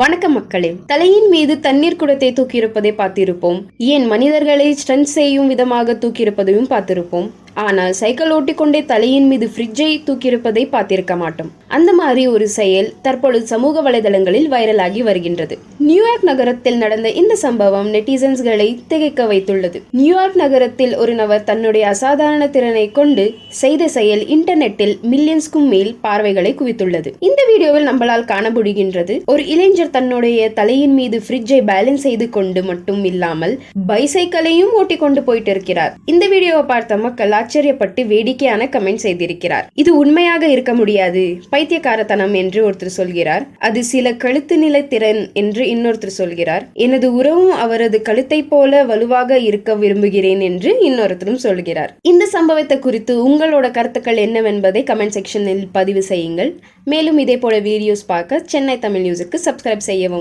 வணக்கம் மக்களே. தலையின் மீது தண்ணீர் குடத்தை தூக்கியிருப்பதை பார்த்திருப்போம். ஏன் மனிதர்களை ஸ்டன்ட் செய்யும் விதமாக தூக்கியிருப்பதையும் பார்த்திருப்போம். ஆனால் சைக்கிள் ஓட்டிக்கொண்டே தலையின் மீது ஃப்ரிட்ஜை தூக்கியிருப்பதை பார்த்திருக்க மாட்டோம். அந்த மாதிரி ஒரு செயல் தற்பொழுது சமூக வலைதளங்களில் வைரலாகி வருகின்றது. நியூயார்க் நகரத்தில் நடந்த இந்த சம்பவம் நெட்டிசன்ஸ்களை திகைக்க வைத்துள்ளது. நியூயார்க் நகரத்தில் ஒரு நபர் தன்னுடைய அசாதாரண திறனை கொண்டு செய்த செயல் இன்டர்நெட்டில் மில்லியன்ஸ்க்கும் மேல் பார்வைகளை குவித்துள்ளது. இந்த வீடியோவில் நம்மளால் காண முடிகின்றது ஒரு இளைஞர் தன்னுடைய தலையின் மீது ஃப்ரிட்ஜை பேலன்ஸ் செய்து கொண்டு மட்டும் இல்லாமல் பைசைக்கிளையும் ஓட்டிக்கொண்டு போயிட்டு இருக்கிறார் இந்த வீடியோவை பார்த்த மக்கள் ஆச்சரியப்பட்டு வேடிக்கையான கமெண்ட் செய்திருக்கிறார். இது உண்மையாக இருக்க முடியாது பைத்தியக்காரத்தனம் என்று ஒருத்தர் சொல்கிறார். அது சில கழுத்து நிலை திறன் என்று இன்னொருத்தர் சொல்கிறார். எனது உறவும் அவரது கழுத்தை போல வலுவாக இருக்க விரும்புகிறேன் என்று இன்னொருத்தரும் சொல்கிறார். இந்த சம்பவத்தை குறித்து உங்களோட கருத்துக்கள் என்னவென்பதை கமெண்ட் செக்ஷனில் பதிவு செய்யுங்கள். மேலும் இதே போல வீடியோஸ் பார்க்க சென்னை தமிழ் நியூஸுக்கு சப்ஸ்கிரைப் செய்யவும்.